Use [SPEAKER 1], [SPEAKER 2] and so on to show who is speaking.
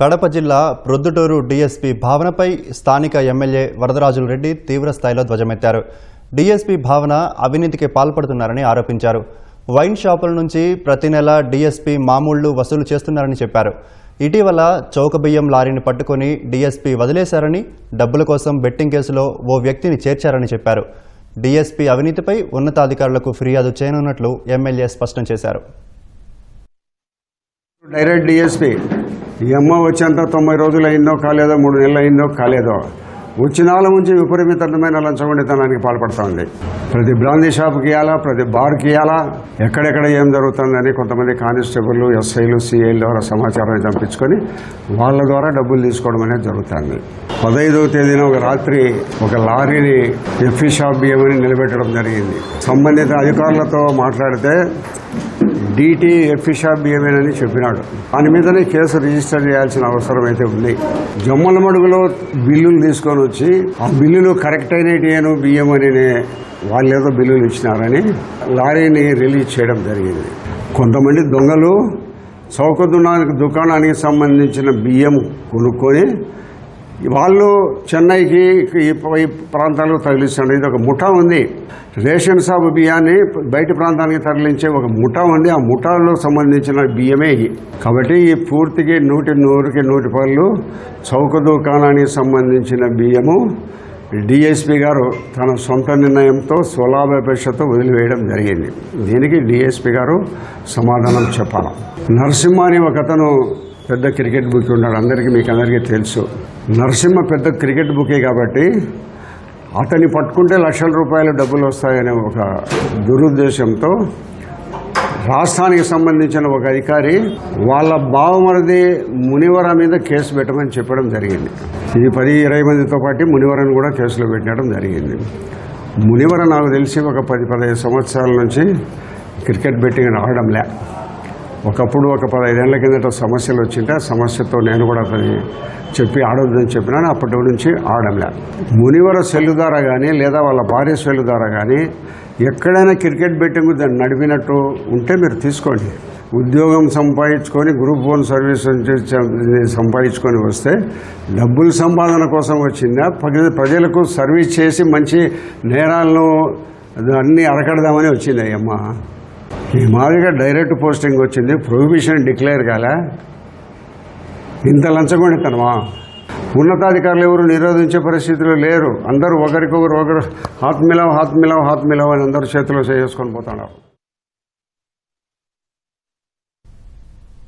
[SPEAKER 1] కడప జిల్లా ప్రొద్దుటూరు డీఎస్పీ భావనపై స్థానిక ఎమ్మెల్యే వరదరాజుల రెడ్డి తీవ్ర స్థాయిలో ధ్వజమెత్తారు. డీఎస్పీ భావన అవినీతికి పాల్పడుతున్నారని ఆరోపించారు. వైన్ షాపుల నుంచి ప్రతి నెల డీఎస్పీ మామూళ్ళు వసూలు చేస్తున్నారని చెప్పారు. ఇటీవల చౌకబియ్యం లారీని పట్టుకొని డీఎస్పీ వదిలేశారని డబ్బుల కోసం బెట్టింగ్ కేసులో ఓ వ్యక్తిని చేర్చారని చెప్పారు. డీఎస్పీ అవినీతిపై ఉన్నతాధికారులకు ఫిర్యాదు చేయనున్నట్లు ఎమ్మెల్యే స్పష్టం చేశారు.
[SPEAKER 2] డైరెక్ట్ డిఎస్పీ ఈ అమ్మ వచ్చేంత తొంభై రోజులు అయిందో కాలేదో మూడు నెలలు అయిందో కాలేదో వచ్చినాల నుంచి విపరీతమైన లంచగొండితనానికి పాల్పడతా ఉంది. ప్రతి బ్రాందీ షాప్కి ఇవ్వాలా ప్రతి బార్కి ఇవ్వాలా ఎక్కడెక్కడ ఏం జరుగుతుందని కొంతమంది కానిస్టేబుల్ ఎస్ఐలు సిఐల ద్వారా సమాచారాన్ని చంపించుకొని వాళ్ళ ద్వారా డబ్బులు తీసుకోవడం అనేది జరుగుతుంది. పదహైదవ తేదీన ఒక రాత్రి ఒక లారీని ఎఫ్ఈ షాప్ బియ్యమని నిలబెట్టడం జరిగింది. సంబంధిత అధికారులతో మాట్లాడితే డీటీ ఎఫ్ఇషాప్ అని చెప్పినాడు. దాని మీదనే కేసు రిజిస్టర్ చేయాల్సిన అవసరం అయితే ఉంది. జమ్మల మడుగులో బిల్లులు తీసుకొని వచ్చి ఆ బిల్లులు కరెక్ట్ అయినటిను బియ్యం అని వాళ్ళు ఏదో బిల్లులు ఇచ్చినారని లారీని రిలీజ్ చేయడం జరిగింది. కొంతమంది దొంగలు చౌక దుకాణానికి సంబంధించిన బియ్యం కొనుక్కొని వాళ్ళు చెన్నైకి ఈ ప్రాంతాలకు తరలిస్తున్నారు. ఇది ఒక ముఠా ఉంది. రేషన్ షాప్ బియ్యాన్ని బయట ప్రాంతానికి తరలించే ఒక ముఠా ఉంది. ఆ ముఠాలో సంబంధించిన బియ్యమే కాబట్టి ఈ పూర్తికి నూటి నూరుకి నూటి పళ్ళు చౌక దుకాణానికి సంబంధించిన బియ్యము డిఎస్పి గారు తన సొంత నిర్ణయంతో స్వలాభాపేక్షతో వదిలివేయడం జరిగింది. దీనికి డిఎస్పి గారు సమాధానం చెప్పాలి. నరసింహ అని ఒక అతను పెద్ద క్రికెట్ బుక్ ఉన్నాడు అందరికీ మీకు అందరికీ తెలుసు. నరసింహ పెద్ద క్రికెట్ బుకే కాబట్టి అతన్ని పట్టుకుంటే లక్షల రూపాయల డబ్బులు వస్తాయనే ఒక దురుద్దేశంతో రాష్ట్రానికి సంబంధించిన ఒక అధికారి వాళ్ళ బావమరిది మునివర మీద కేసు పెట్టమని చెప్పడం జరిగింది. ఇది పది ఇరవై మందితో పాటు మునివరను కూడా కేసులో పెట్టడం జరిగింది. మునివర నాకు తెలిసి ఒక పది పదహైదు సంవత్సరాల నుంచి క్రికెట్ బెట్టింగ్ ఆడడంలే ఒకప్పుడు ఒక పదహైదేళ్ళ కిందట సమస్యలు వచ్చింటే ఆ సమస్యతో నేను కూడా అతని చెప్పి ఆడొద్దని చెప్పినాను. అప్పటి నుంచి ఆడంలే మునివర సెల్లు ద్వారా కానీ లేదా వాళ్ళ భార్య సెల్లు ద్వారా కానీ ఎక్కడైనా క్రికెట్ బెట్టింగ్ దాన్ని నడిపినట్టు ఉంటే మీరు తీసుకోండి. ఉద్యోగం సంపాదించుకొని గ్రూప్ వన్ సర్వీస్ సంపాదించుకొని వస్తే డబ్బులు సంపాదన కోసం వచ్చిందా? ప్రజలు ప్రజలకు సర్వీస్ చేసి మంచి నేరాలను అన్నీ అరకడదామని వచ్చింది ఈ మాదిరిగా డైరెక్ట్ పోస్టింగ్ వచ్చింది ప్రొహిబిషన్ డిక్లేర్ కాలే. ఇంత లంచగొండితనమా? ఉన్నతాధికారులు ఎవరు నిరోధించే పరిస్థితిలో లేరు. అందరూ ఒకరికొకరు ఒకరు హాత్ మిలావ్ హాత్మిలావు అని అందరూ చేతిలో చేసుకొని పోతున్నారు.